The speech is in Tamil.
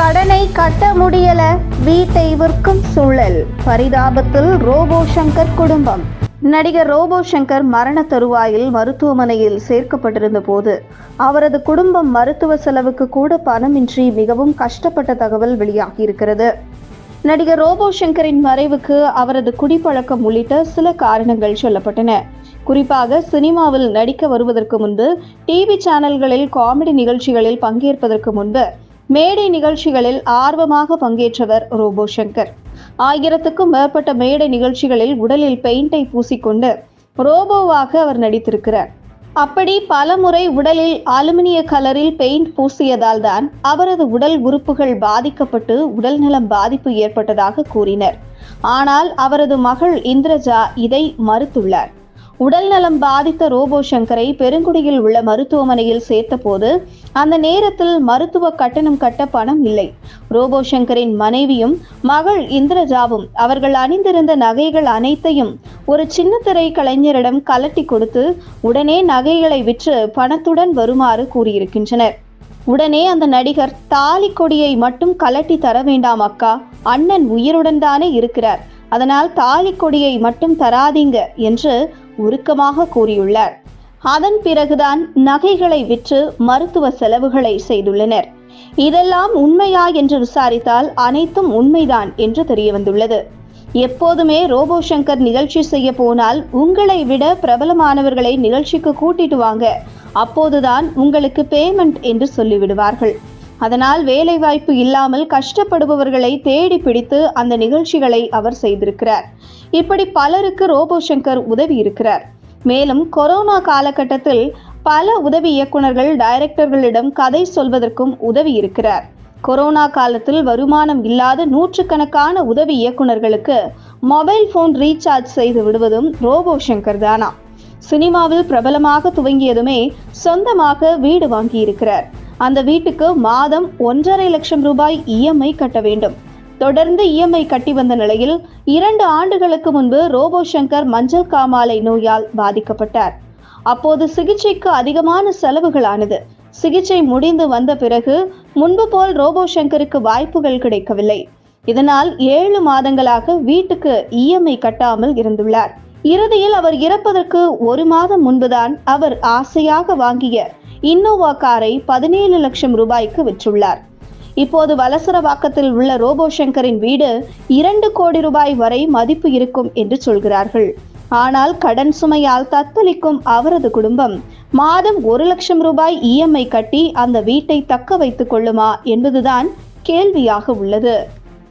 கடனை கட்ட முடியல. வீட்டை விற்கும் சூழல். பரிதாபத்தில் ரோபோ சங்கர் குடும்பம். நடிகர் ரோபோ சங்கர் மரண தருவாயில் மருத்துவமனையில் சேர்க்கப்பட்டிருந்த போது அவரது குடும்பம் மருத்துவ செலவுக்கு கூட பணமின்றி மிகவும் கஷ்டப்பட்ட தகவல் வெளியாகியிருக்கிறது. நடிகர் ரோபோ சங்கரின் மறைவுக்கு அவரது குடிப்பழக்கம் உள்ளிட்ட சில காரணங்கள் சொல்லப்பட்டன. குறிப்பாக சினிமாவில் நடிக்க வருவதற்கு முன்பு டிவி சேனல்களில் காமெடி நிகழ்ச்சிகளில் பங்கேற்பதற்கு முன்பு மேடை நிகழ்ச்சிகளில் ஆர்வமாக பங்கேற்றவர் ரோபோ சங்கர் ஆயிரத்துக்கும் மேற்பட்ட மேடை நிகழ்ச்சிகளில் உடலில் பெயிண்டை பூசிக்கொண்டு ரோபோவாக அவர் நடித்திருக்கிறார். அப்படி பலமுறை உடலில் அலுமினிய கலரில் பெயிண்ட் பூசியதால் தான் அவரது உடல் உறுப்புகள் பாதிக்கப்பட்டு உடல்நலம் பாதிப்பு ஏற்பட்டதாக கூறினர். ஆனால் அவரது மகள் இந்திரஜா இதை மறுத்துள்ளார். உடல்நலம் பாதித்த ரோபோ சங்கரை பெருங்குடியில் உள்ள மருத்துவமனையில் சேர்த்தபோது அந்த நேரத்தில் மருத்துவ கட்டணம் கட்ட பணம் இல்லை. ரோபோ சங்கரின் மனைவியும் மகள் இந்திரஜாவும் அவர்கள் அணிந்திருந்த நகைகள் அனைத்தையும் ஒரு சின்ன திரை கலைஞரிடம் கலட்டி கொடுத்து உடனே நகைகளை விற்று பணத்துடன் வருமாறு கூறியிருக்கின்றனர். உடனே அந்த நடிகர் தாலி கொடியை மட்டும் கலட்டி தர வேண்டாம் அக்கா அண்ணன் உயிருடன் தானே இருக்கிறார். அதனால் தாலி கொடியை மட்டும் தராதீங்க என்று உருக்கமாக கூறியுள்ளார். அதன் பிறகுதான் நகைகளை விற்று மருத்துவ செலவுகளை செய்துள்ளனர். இதெல்லாம் உண்மையா என்று விசாரித்தால் அனைத்தும் உண்மைதான் என்று தெரிய வந்துள்ளது எப்போதுமே ரோபோ சங்கர் நிகழ்ச்சி செய்ய போனால் உங்களை விட பிரபலமானவர்களை நிகழ்ச்சிக்கு கூட்டிட்டு வாங்க. அப்போதுதான் உங்களுக்கு பேமெண்ட் என்று சொல்லிவிடுவார்கள். அதனால் வேலைவாய்ப்பு இல்லாமல் கஷ்டப்படுபவர்களை தேடி பிடித்து அந்த நிகழ்ச்சிகளை அவர் செய்திருக்கிறார். இப்படி பலருக்கு ரோபோ சங்கர் உதவி இருக்கிறார். மேலும் கொரோனா காலகட்டத்தில் பல உதவி இயக்குனர்கள் டைரக்டர்களிடம் கதை சொல்வதற்கும் உதவி இருக்கிறார். கொரோனா காலத்தில் வருமானம் இல்லாத நூற்றுக்கணக்கான உதவி இயக்குனர்களுக்கு மொபைல் போன் ரீசார்ஜ் செய்து விடுவதும் ரோபோ சங்கர் தானா. சினிமாவில் பிரபலமாக துவங்கியதுமே சொந்தமாக வீடு வாங்கியிருக்கிறார். அந்த வீட்டுக்கு மாதம் ஒன்றரை லட்சம் ரூபாய் இஎம்ஐ கட்ட வேண்டும். தொடர்ந்து இஎம்ஐ கட்டி வந்த நிலையில் இரண்டு ஆண்டுகளுக்கு முன்பு ரோபோ சங்கர் மஞ்சள் காமாலை நோயால் பாதிக்கப்பட்டார். அப்போது சிகிச்சைக்கு அதிகமான செலவுகளானது. சிகிச்சை முடிந்து வந்த பிறகு முன்பு போல் ரோபோ சங்கருக்கு வாய்ப்புகள் கிடைக்கவில்லை. இதனால் ஏழு மாதங்களாக வீட்டுக்கு இஎம்ஐ கட்டாமல் இருந்துள்ளார். இறுதியில் அவர் இறப்பதற்கு ஒரு மாதம் முன்புதான் அவர் ஆசையாக வாங்கிய இன்னோவா காரை பதினேழு லட்சம் ரூபாய்க்கு விற்றுள்ளார். இப்போது வலசரவாக்கத்தில் உள்ள ரோபோ சங்கரின் வீடு இரண்டு கோடி ரூபாய் வரை மதிப்பு இருக்கும் என்று சொல்கிறார்கள். ஆனால் கடன் சுமையால் தத்தளிக்கும் அவரது குடும்பம் மாதம் ஒரு லட்சம் ரூபாய் இஎம்ஐ கட்டி அந்த வீட்டை தக்க வைத்துக் கொள்ளுமா என்பதுதான் கேள்வியாக உள்ளது.